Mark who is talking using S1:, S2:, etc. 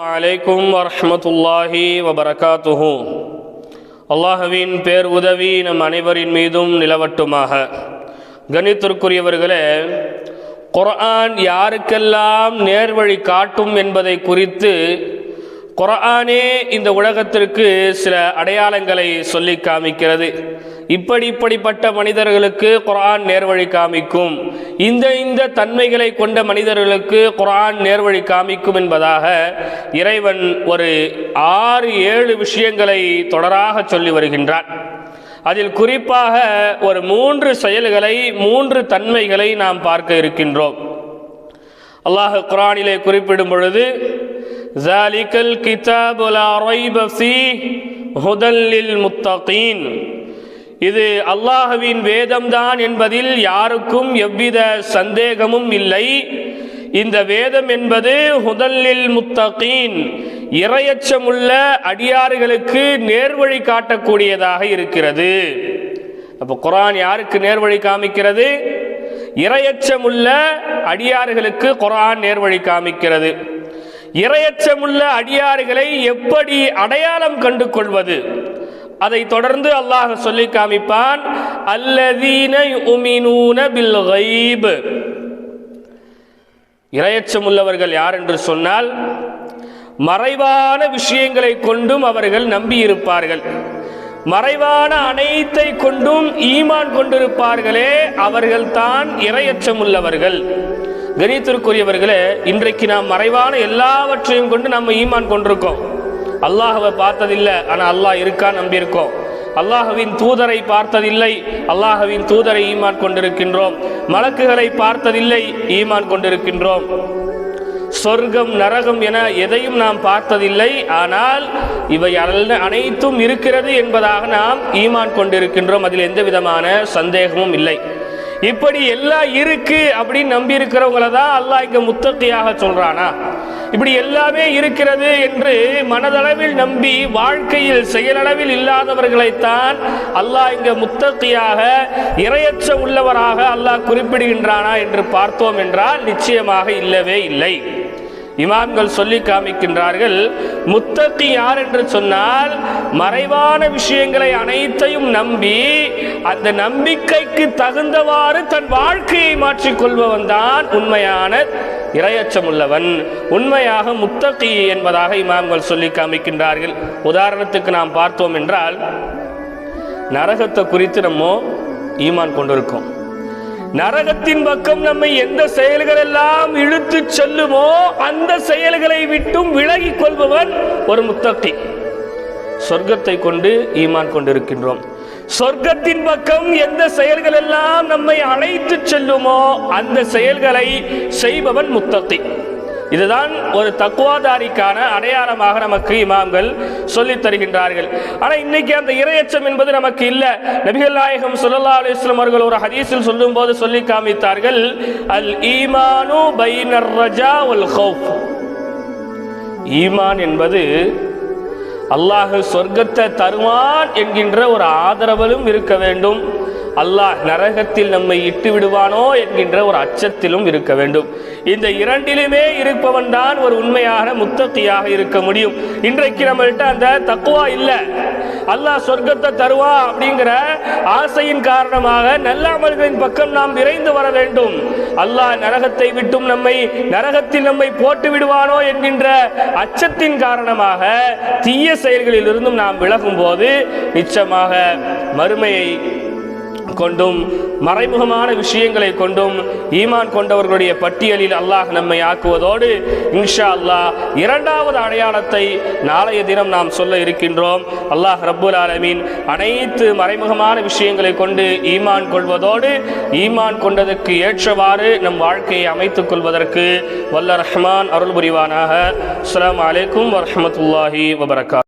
S1: அலைக்கும் வரமத்துல்லாஹி வபரகாத்துஹூ. அல்லாஹுவின் பேர் உதவி நம் அனைவரின் மீதும் நிலவட்டுமாக. கணித்திற்குரியவர்களே குர்ஆன் யாருக்கெல்லாம் நேர்வழி காட்டும் என்பதை குறித்து குரானே இந்த உலகத்திற்கு சில அடையாளங்களை சொல்லி காமிக்கிறது. இப்படி இப்படிப்பட்ட மனிதர்களுக்கு குரான் நேர்வழி காமிக்கும். இந்த இந்த தன்மைகளை கொண்ட மனிதர்களுக்கு குரான் நேர்வழி காமிக்கும் என்பதாக இறைவன் ஒரு ஆறு ஏழு விஷயங்களை தொடராக சொல்லி வருகின்றான். அதில் குறிப்பாக ஒரு மூன்று செயல்களை மூன்று தன்மைகளை நாம் பார்க்க இருக்கின்றோம். அல்லாஹ் குரானிலே குறிப்பிடும் பொழுது ஜாலிகல் கிதாபுலா ரைபசி ஹுதல்லில் முத்தகீன் இது அல்லாஹுவின் வேதம்தான் என்பதில் யாருக்கும் எவ்வித சந்தேகமும் இல்லை. இந்த வேதம் என்பது ஹுதல்லில் முத்தகீன் இரையச்சமுள்ள அடியாறுகளுக்கு நேர்வழி காட்டக்கூடியதாக இருக்கிறது. அப்போ குரான் யாருக்கு நேர்வழி காமிக்கிறது? இரையச்சமுள்ள அடியார்களுக்கு குரான் நேர்வழி காமிக்கிறது. இரையச்சமுள்ள அடியாறுகளை எப்படி அடையாளம் கண்டு கொள்வது அதை தொடர்ந்து அல்லாஹ் சொல்லி காமிப்பான் அல்லதீன உமினூன பில் கைப் இரையச்சம் உள்ளவர்கள் யார் என்று சொன்னால் மறைவான விஷயங்களை கொண்டும் அவர்கள் நம்பியிருப்பார்கள். மறைவான அனைத்தை கொண்டும் ஈமான் கொண்டிருப்பார்களே அவர்கள்தான் இரையச்சம் உள்ளவர்கள் கணித்திற்குரியவர்களே இன்றைக்கு நாம் மறைவான எல்லாவற்றையும் கொண்டு நம்ம ஈமான் கொண்டிருக்கோம். அல்லாஹவை பார்த்ததில்லை ஆனால் அல்லாஹ் இருக்கா நம்பியிருக்கோம். அல்லாஹுவின் தூதரை பார்த்ததில்லை அல்லாஹுவின் தூதரை ஈமான் கொண்டிருக்கின்றோம். மலக்குகளை பார்த்ததில்லை ஈமான் கொண்டிருக்கின்றோம். சொர்க்கம் நரகம் என எதையும் நாம் பார்த்ததில்லை ஆனால் இவை அனைத்தும் இருக்கிறது என்பதாக நாம் ஈமான் கொண்டிருக்கின்றோம். அதில் எந்த விதமான சந்தேகமும் இல்லை. இப்படி எல்லாம் இருக்கு அப்படின்னு நம்பி இருக்கிறவங்கள தான் அல்லாஹ் இங்க முத்தத்தையாக சொல்றானா? இப்படி எல்லாமே இருக்கிறது என்று மனதளவில் நம்பி வாழ்க்கையில் செயலளவில் இல்லாதவர்களைத்தான் அல்லாஹ் இங்க முத்தத்தியாக இரையற்ற உள்ளவராக அல்லாஹ் குறிப்பிடுகின்றானா என்று பார்த்தோம் என்றால் நிச்சயமாக இல்லவே இல்லை. இமாம்கள் சொல்லி காமிக்கின்றார்கள் முத்தத்தி யார் என்று சொன்னால் மறைவான விஷயங்களை அனைத்தையும் நம்பி அந்த நம்பிக்கைக்கு தகுந்தவாறு தன் வாழ்க்கையை மாற்றிக்கொள்பவன் தான் உண்மையான இரையச்சமுள்ளவன். உண்மையாக முத்தகி என்பதாக இமாம்கள் சொல்லி காமிக்கின்றார்கள். உதாரணத்துக்கு நாம் பார்த்தோம் என்றால் நரகத்தை குறித்து நம்ம ஈமான் கொண்டிருக்கோம். நரகத்தின் பக்கம் நம்மை எந்த செயல்கள் எல்லாம் இழுத்து செல்லுமோ அந்த செயல்களை விட்டும் விலகிக் கொள்பவன் ஒரு முத்தகி. சொர்க்கத்தை கொண்டு ஈமான் கொண்டிருக்கின்றோம். சொர்க்கத்தின் பக்கம் எந்த செயல்கள் எல்லாம் நம்மை அழைத்து செல்லுமோ அந்த செயல்களை செய்பவன் முத்தத்தை. இதுதான் ஒரு தக்குவாதாரிக்கான அடையாளமாக நமக்கு இமாம்கள் சொல்லித் தருகின்றார்கள். ஆனால் இன்னைக்கு அந்த இரையச்சம் என்பது நமக்கு இல்லை. நபிகள் நாயகம் சுல்லா அலைஹி அவர்கள் ஒரு ஹதீஸில் சொல்லும்போது சொல்லி காமித்தார்கள் அல் ஈமானு பைனர் ரஜா உல் ஹவுப் ஈமான் என்பது அல்லாஹ் சொர்க்கத்தை தருவான் என்கின்ற ஒரு ஆதரவலும் இருக்க வேண்டும். அல்லாஹ் நரகத்தில் நம்மை இட்டு விடுவானோ என்கின்ற ஒரு அச்சத்திலும் இருக்க வேண்டும். இந்த இரண்டிலுமே இருப்பவன் தான் ஒரு உண்மையான முத்தத்தியாக இருக்க முடியும். இன்றைக்கு நம்மள்கிட்ட அந்த தக்குவா இல்லை. அல்லாஹ் சொர்க்கத்தை தருவா அப்படிங்கிற ஆசையின் காரணமாக நல்ல அமல்களின் பக்கம் நாம் விரைந்து வர வேண்டும். அல்லாஹ் நரகத்தை விட்டும் நம்மை நரகத்தில் நம்மை போட்டு விடுவானோ என்கின்ற அச்சத்தின் காரணமாக தீய செயல்களில் இருந்தும் நாம் விலகும் போது நிச்சயமாக மறுமையை கொண்டும் மறைமுகமான விஷயங்களை கொண்டும் ஈமான் கொண்டவர்களுடைய பட்டியலில் அல்லாஹ் நம்மை ஆக்குவதோடு இன்ஷா அல்லாஹ் இரண்டாவது அடையாளத்தை நாளைய தினம் நாம் சொல்ல இருக்கின்றோம். அல்லாஹ் ரப்புல் ஆலமீன் அனைத்து மறைமுகமான விஷயங்களை கொண்டு ஈமான் கொள்வதோடு ஈமான் கொண்டதற்கு ஏற்றவாறு நம் வாழ்க்கையை அமைத்துக் கொள்வதற்கு வல்ல ரஹ்மான் அருள் புரிவானாக அஸ்லாம் அலைக்கும் வரமத்துல்லாஹி வபரகா